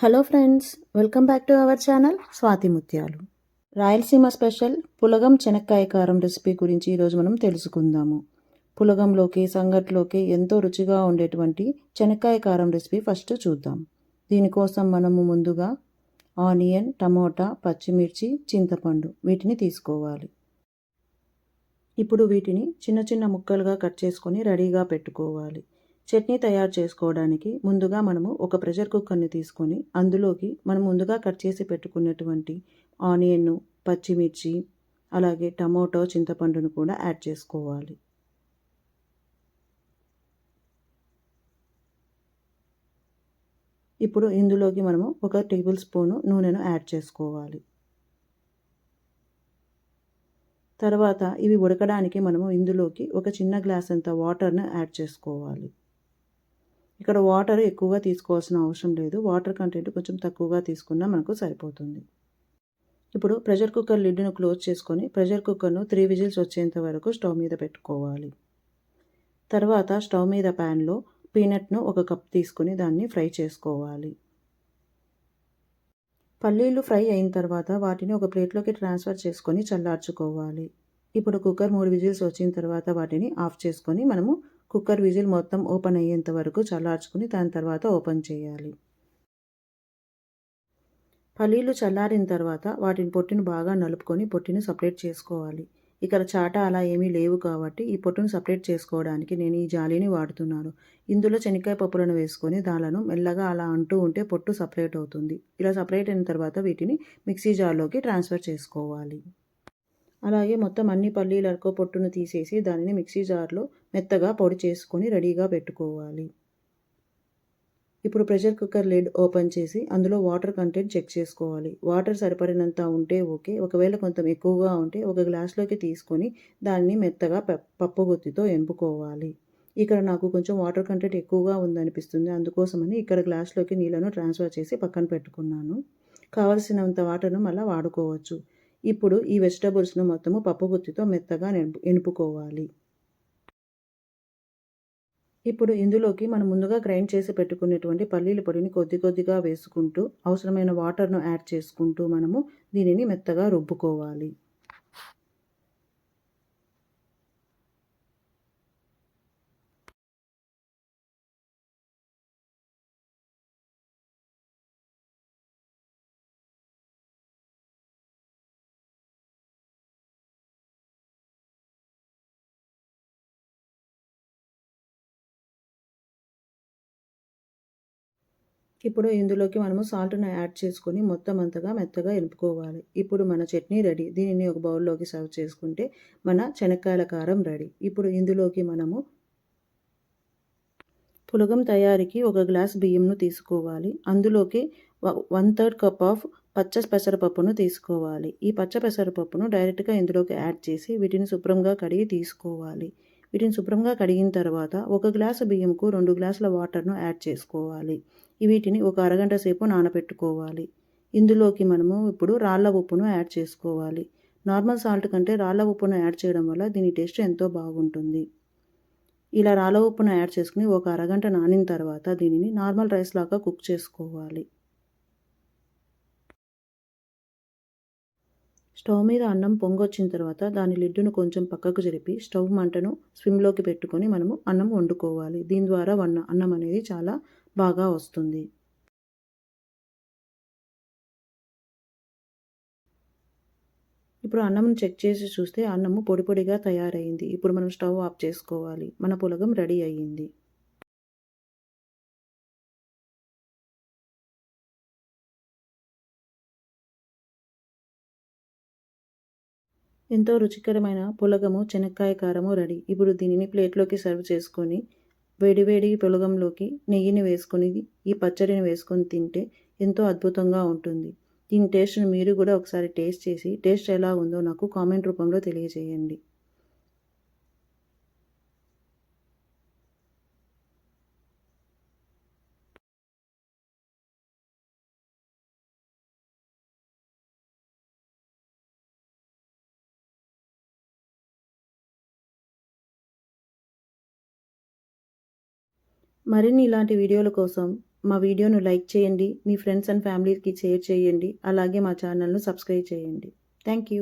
Hello friends welcome back to our channel Swathi Muthyalu Rayalaseema special పులగం చెనక్కాయ కారం recipe గురించి ఈరోజు మనం తెలుసుకుందాము. పులగంలోకి సంగట్లోకి ఎంతో రుచిగా ఉండేటువంటి చెనక్కాయ కారం రెసిపీ ఫస్ట్ చూద్దాం. దీనికోసం మనము ముందుగా ఆనియన్ టమోటా పచ్చిమిర్చి చింతపండు వీటిని తీసుకోవాలి. ఇప్పుడు వీటిని చిన్న చిన్న ముక్కలుగా కట్ చేసుకొని రెడీగా పెట్టుకోవాలి. చట్నీ తయారు చేసుకోవడానికి ముందుగా మనము ఒక ప్రెషర్ కుక్కర్ని తీసుకొని అందులోకి మనం ముందుగా కట్ చేసి పెట్టుకున్నటువంటి ఆనియన్ పచ్చిమిర్చి అలాగే టమోటో చింతపండును కూడా యాడ్ చేసుకోవాలి. ఇప్పుడు ఇందులోకి మనము ఒక టేబుల్ స్పూను నూనెను యాడ్ చేసుకోవాలి. తర్వాత ఇవి ఉడకడానికి మనము ఇందులోకి ఒక చిన్న గ్లాస్ అంత వాటర్ను యాడ్ చేసుకోవాలి. ఇక్కడ వాటర్ ఎక్కువగా తీసుకోవాల్సిన అవసరం లేదు. వాటర్ కంటెంట్ కొంచెం తక్కువగా తీసుకున్నా మనకు సరిపోతుంది. ఇప్పుడు ప్రెషర్ కుక్కర్ లిడ్ను క్లోజ్ చేసుకొని ప్రెషర్ కుక్కర్ను త్రీ విజిల్స్ వచ్చేంత వరకు స్టవ్ మీద పెట్టుకోవాలి. తర్వాత స్టవ్ మీద ప్యాన్లో పీనట్ను ఒక కప్ తీసుకొని దాన్ని ఫ్రై చేసుకోవాలి. పల్లీలు ఫ్రై అయిన తర్వాత వాటిని ఒక ప్లేట్లోకి ట్రాన్స్ఫర్ చేసుకొని చల్లార్చుకోవాలి. ఇప్పుడు కుక్కర్ మూడు విజిల్స్ వచ్చిన తర్వాత వాటిని ఆఫ్ చేసుకొని మనము కుక్కర్ విజిల్ మొత్తం ఓపెన్ అయ్యేంత వరకు చల్లార్చుకుని దాని తర్వాత ఓపెన్ చేయాలి. పల్లీలు చల్లారిన తర్వాత వాటిని పొట్టును బాగా నలుపుకొని పొట్టుని సపరేట్ చేసుకోవాలి. ఇక్కడ చాట అలా ఏమీ లేవు కాబట్టి ఈ పొట్టును సపరేట్ చేసుకోవడానికి నేను ఈ జాలీని వాడుతున్నాను. ఇందులో శనక్కాయ పప్పులను వేసుకొని దాలను మెల్లగా అలా అంటూ ఉంటే పొట్టు సపరేట్ అవుతుంది. ఇలా సపరేట్ అయిన తర్వాత వీటిని మిక్సీ జార్లోకి ట్రాన్స్ఫర్ చేసుకోవాలి. అలాగే మొత్తం అన్ని పల్లీలకు పొట్టును తీసేసి దానిని మిక్సీ జార్లో మెత్తగా పొడి చేసుకొని రెడీగా పెట్టుకోవాలి. ఇప్పుడు ప్రెషర్ కుక్కర్ లిడ్ ఓపెన్ చేసి అందులో వాటర్ కంటెంట్ చెక్ చేసుకోవాలి. వాటర్ సరిపడినంత ఉంటే ఓకే. ఒకవేళ కొంచెం ఎక్కువగా ఉంటే ఒక గ్లాస్లోకి తీసుకొని దాన్ని మెత్తగా పప్పు గుత్తితో ఎంపుకోవాలి. ఇక్కడ నాకు కొంచెం వాటర్ కంటెంట్ ఎక్కువగా ఉందనిపిస్తుంది. అందుకోసమని ఇక్కడ గ్లాస్లోకి నీళ్ళను ట్రాన్స్ఫర్ చేసి పక్కన పెట్టుకున్నాను. కావలసినంత వాటర్ను మళ్ళీ వాడుకోవచ్చు. ఇప్పుడు ఈ వెజిటబుల్స్ను మొత్తము పప్పుగుత్తితో మెత్తగా ఎనుపుకోవాలి ఇప్పుడు ఇందులోకి మనం ముందుగా గ్రైండ్ చేసి పెట్టుకునేటువంటి పల్లీల పొడిని కొద్ది కొద్దిగా వేసుకుంటూ అవసరమైన వాటర్ను యాడ్ చేసుకుంటూ మనము దీనిని మెత్తగా రుబ్బుకోవాలి. ఇప్పుడు ఇందులోకి మనము సాల్ట్ను యాడ్ చేసుకొని మొత్తం అంతగా మెత్తగా వెలుపుకోవాలి ఇప్పుడు మన చట్నీ రెడీ. దీనిని ఒక బౌల్లోకి సర్వ్ చేసుకుంటే మన శనక్కాయల కారం రెడీ. ఇప్పుడు ఇందులోకి మనము పులగం తయారీకి ఒక గ్లాస్ బియ్యంను తీసుకోవాలి. అందులోకి వన్ థర్డ్ కప్ ఆఫ్ పచ్చ పెసరపప్పును తీసుకోవాలి. ఈ పచ్చ పెసరపప్పును డైరెక్ట్గా ఇందులోకి యాడ్ చేసి వీటిని శుభ్రంగా కడిగి తీసుకోవాలి. వీటిని శుభ్రంగా కడిగిన తర్వాత ఒక గ్లాసు బియ్యంకు రెండు గ్లాసుల వాటర్ను యాడ్ చేసుకోవాలి. వీటిని ఒక అరగంట సేపు నానబెట్టుకోవాలి. ఇందులోకి మనము ఇప్పుడు రాళ్ళ ఉప్పును యాడ్ చేసుకోవాలి. నార్మల్ సాల్ట్ కంటే రాళ్ళ ఉప్పును యాడ్ చేయడం వల్ల దీని టేస్ట్ ఎంతో బాగుంటుంది. ఇలా రాళ్ళ ఉప్పును యాడ్ చేసుకుని ఒక అరగంట నానిన తర్వాత దీనిని నార్మల్ రైస్ లాగా కుక్ చేసుకోవాలి. స్టవ్ మీద అన్నం పొంగొచ్చిన తర్వాత దాని లిడ్డును కొంచెం పక్కకు జరిపి స్టవ్ మంటను స్విమ్లోకి పెట్టుకొని మనము అన్నం వండుకోవాలి. దీని ద్వారా వన్న అన్నం అనేది చాలా బాగా వస్తుంది. ఇప్పుడు అన్నం చెక్ చేసి చూస్తే అన్నము పొడి పొడిగా తయారైంది. ఇప్పుడు మనం స్టవ్ ఆఫ్ చేసుకోవాలి. మన పులగం రెడీ అయ్యింది. ఎంతో రుచికరమైన పులగము చెనక్కాయ కారము రెడీ. ఇప్పుడు దీనిని ప్లేట్లోకి సర్వ్ చేసుకొని వేడివేడి పెలుగంలోకి నెయ్యిని వేసుకొని ఈ పచ్చడిని వేసుకొని తింటే ఎంతో అద్భుతంగా ఉంటుంది. దీని టేస్ట్ని మీరు కూడా ఒకసారి టేస్ట్ చేసి టేస్ట్ ఎలా ఉందో నాకు కామెంట్ రూపంలో తెలియజేయండి. మరిన్ని ఇలాంటి వీడియోల కోసం మా వీడియోను లైక్ చేయండి మీ ఫ్రెండ్స్ అండ్ ఫ్యామిలీకి షేర్ చేయండి అలాగే మా ఛానల్ను సబ్స్క్రైబ్ చేయండి. Thank you.